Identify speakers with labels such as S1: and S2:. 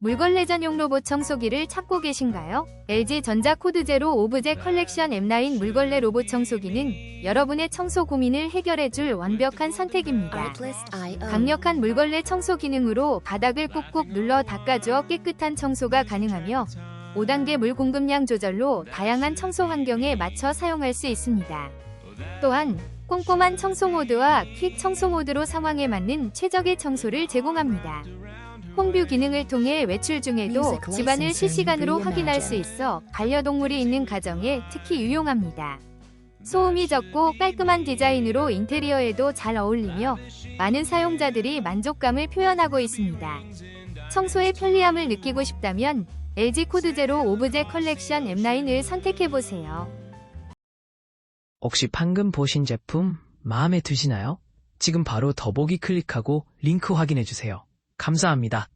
S1: 물걸레 전용 로봇 청소기를 찾고 계신가요? LG 전자 코드 제로 오브제 컬렉션 M9 물걸레 로봇 청소기는 여러분의 청소 고민을 해결해줄 완벽한 선택입니다. 강력한 물걸레 청소 기능으로 바닥을 꾹꾹 눌러 닦아주어 깨끗한 청소가 가능하며 5단계 물 공급량 조절로 다양한 청소 환경에 맞춰 사용할 수 있습니다. 또한 꼼꼼한 청소 모드와 퀵 청소 모드로 상황에 맞는 최적의 청소를 제공합니다. 홈뷰 기능을 통해 외출 중에도 집안을 실시간으로. 확인할 수 있어 반려동물이 있는 가정에 특히 유용합니다. 소음이 적고 깔끔한 디자인으로 인테리어에도 잘 어울리며 많은 사용자들이 만족감을 표현하고 있습니다. 청소의 편리함을 느끼고 싶다면 LG 코드 제로 오브제 컬렉션 M9을 선택해보세요.
S2: 혹시 방금 보신 제품 마음에 드시나요? 지금 바로 더보기 클릭하고 링크 확인해주세요. 감사합니다.